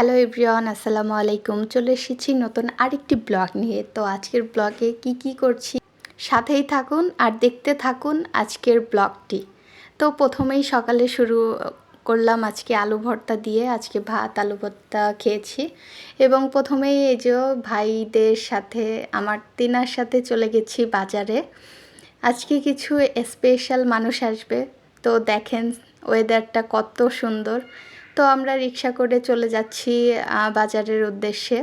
Hello everyone আসসালামু আলাইকুম চলে এসেছি নতুন আরেকটি ব্লগ নিয়ে। তো আজকের ব্লগে কি কি করছি সাথেই থাকুন আর দেখতে থাকুন আজকের ব্লগটি তো প্রথমেই সকালে শুরু করলাম আজকে আলু ভর্তা দিয়ে। আজকে ভাত, আলু ভর্তা খেয়েছি। এবং প্রথমেই এই যে ভাইদের সাথে, আমার তিনার সাথে চলে গেছি বাজারে। আজকে কিছু স্পেশাল মানুষ আসবে। তো দেখেন ওয়েদারটা কত সুন্দর। তো আমরা রিক্সা করে চলে যাচ্ছি বাজারের উদ্দেশ্যে।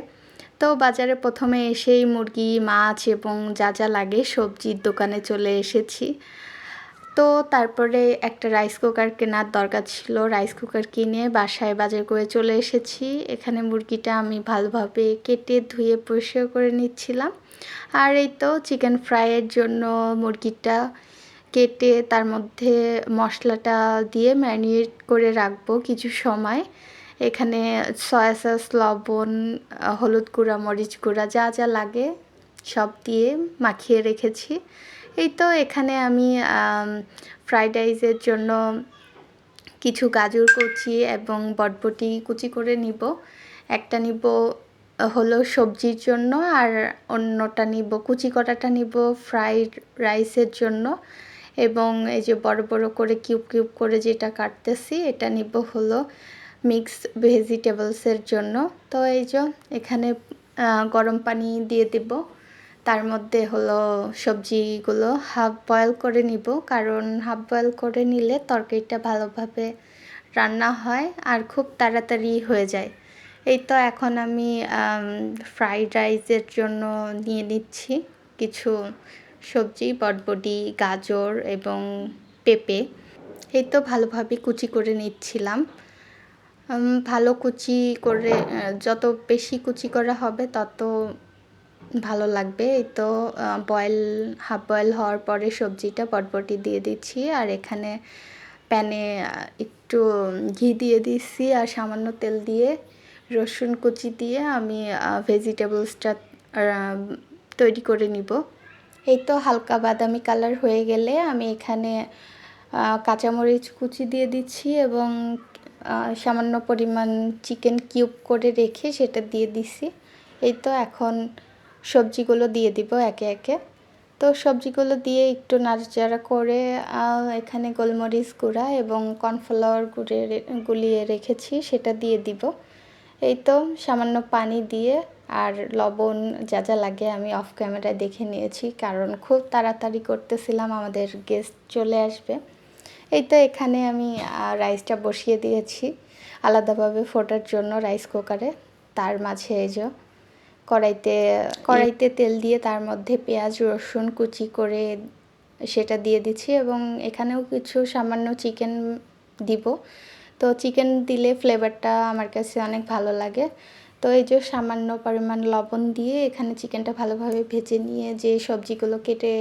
তো বাজারে প্রথমে এসেই মুরগি, মাছ এবং যা যা লাগে সবজির দোকানে চলে এসেছি। তো তারপরে একটা রাইস কুকার কেনার দরকার ছিল, রাইস কুকার কিনে বাসায় বাজার করে চলে এসেছি। এখানে মুরগিটা আমি ভালোভাবে কেটে ধুয়ে পরিষ্কার করে নিচ্ছিলাম। আর এই তো চিকেন ফ্রাইয়ের জন্য মুরগিটা কেটে তার মধ্যে মশলাটা দিয়ে ম্যারিনেট করে রাখব কিছু সময়। এখানে সয়া সস, লবণ, হলুদ গুঁড়া, মরিচ গুঁড়া যা যা লাগে সব দিয়ে মাখিয়ে রেখেছি। এই তো এখানে আমি ফ্রাইড রাইসের জন্য কিছু গাজর কুচি এবং বটবটি কুচি করে নিব। একটা নিব হলো সবজির জন্য আর অন্যটা নিব, কুচি করাটা নিব ফ্রাইড রাইসের জন্য। এবং এই যে বড় বড় করে কিউব কিউব করে যেটা কাটতেছি, এটা নিব হলো মিক্স ভেজিটেবলসের জন্য। তো এই যে এখানে গরম পানি দিয়ে দেব। তার মধ্যে হলো সবজিগুলো হাফ বয়েল করে নিব। কারণ হাফ বয়েল করে নিলে তরকারিটা ভালোভাবে রান্না হয় আর খুব তাড়াতাড়ি হয়ে যায়। এই তো এখন আমি, ফ্রাইড রাইসের জন্য নিয়ে নিচ্ছি। কিছু সবজি বটবডি গাজর এবং পেঁপে এই তো ভালোভাবে কুচি করে নিচ্ছিলাম। ভালো কুচি করে যত বেশি কুচি করা হবে তত ভালো লাগবে। এই তো বয়েল হাফ বয়েল হওয়ার পরে সবজিটা বটবটি দিয়ে দিচ্ছি আর এখানে প্যানে একটু ঘি দিয়ে দিচ্ছি আর সামান্য তেল দিয়ে রসুন কুচি দিয়ে আমি ভেজিটেবলসটা তৈরি করে নিব। এই তো হালকা বাদামি কালার হয়ে গেলে আমি এখানে কাঁচামরিচ কুচি দিয়ে দিচ্ছি এবং সামান্য পরিমাণ চিকেন কিউব করে রেখে সেটা দিয়ে দিছি। এই তো এখন সবজিগুলো দিয়ে দিব একে একে। তো সবজিগুলো দিয়ে একটু নাড়াচাড়া করে এখানে গোলমরিচ গুঁড়া এবং কর্নফ্লাওয়ার গুঁড়ে গুলিয়ে রেখেছি সেটা দিয়ে দিব। এই তো সামান্য পানি দিয়ে আর লবণ যা যা লাগে আমি অফ ক্যামেরায় দেখে নিয়েছি, কারণ খুব তাড়াতাড়ি করতেছিলাম, আমাদের গেস্ট চলে আসবে। এই তো এখানে আমি রাইসটা বসিয়ে দিয়েছি। আলাদাভাবে ফোটার জন্য রাইস কুকারে তার মাঝে এই যে কড়াইতে কড়াইতে তেল দিয়ে তার মধ্যে পেঁয়াজ, রসুন কুচি করে সেটা দিয়ে দিচ্ছি এবং এখানেও কিছু সামান্য চিকেন দিব। তো চিকেন দিলে ফ্লেভারটা আমার কাছে অনেক ভালো লাগে। তো এই যে সামান্য পরিমাণ লবণ দিয়ে এখানে চিকেনটা ভালোভাবে ভেজে নিয়ে যে সবজিগুলো কেটে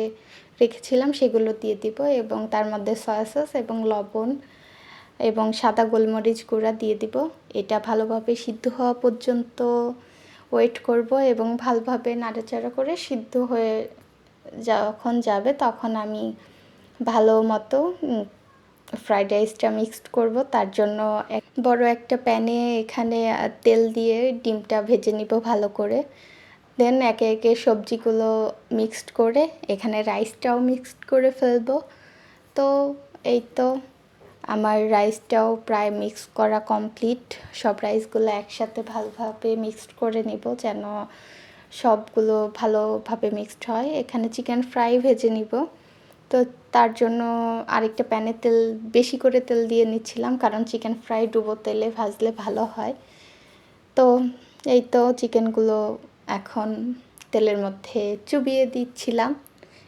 রেখেছিলাম সেগুলো দিয়ে দিব এবং তার মধ্যে সয়া সস এবং লবণ এবং সাদা গোলমরিচ গুঁড়া দিয়ে দিব। এটা ভালোভাবে সিদ্ধ হওয়া পর্যন্ত ওয়েট করব এবং ভালোভাবে নাড়াচাড়া করে সিদ্ধ হয়ে যখন যাবে তখন আমি ভালো মতো ফ্রাইড রাইসটা মিক্সড করব। তার জন্য এক বড় একটা প্যানে এখানে তেল দিয়ে ডিমটা ভেজে নিব ভালো করে। দেন একে একে সবজিগুলো মিক্সড করে এখানে রাইসটাও মিক্সড করে ফেলব। তো এই তো আমার রাইসটাও প্রায় মিক্স করা কমপ্লিট সব রাইসগুলো একসাথে ভালোভাবে মিক্সড করে নিব যেন সবগুলো ভালোভাবে মিক্সড হয়। এখানে চিকেন ফ্রাই ভেজে নিব। তো তার জন্য আরেকটা প্যানে তেল, বেশি করে তেল দিয়ে নিচ্ছিলাম কারণ চিকেন ফ্রাই ডুবো তেলে ভাজলে ভালো হয়। তো এই তো চিকেনগুলো এখন তেলের মধ্যে চুবিয়ে দিচ্ছিলাম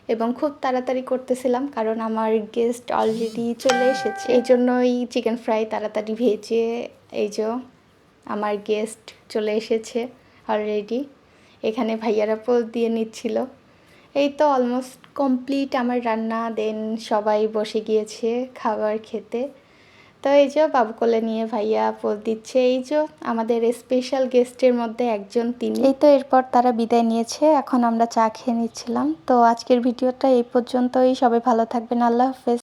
এবং খুব তাড়াতাড়ি করতেছিলাম কারণ আমার গেস্ট অলরেডি চলে এসেছে। এই জন্যই চিকেন ফ্রাই তাড়াতাড়ি ভেজে এই যে আমার গেস্ট চলে এসেছে অলরেডি এখানে ভাইয়ারা পোল দিয়ে নিচ্ছিল। এই তো অলমোস্ট কমপ্লিট আমার রান্না দেন সবাই বসে গিয়েছে খাবার খেতে। তো এই যে বাবু কোলে নিয়ে ভাইয়া পোজ দিচ্ছে। এই যে আমাদের স্পেশাল গেস্টের মধ্যে একজন তিনি। এই তো এরপর তারা বিদায় নিয়েছে, এখন আমরা চা খেয়ে নিচ্ছিলাম। তো আজকের ভিডিওটা এই পর্যন্তই। সবাই ভালো থাকবেন। আল্লাহ হাফেজ।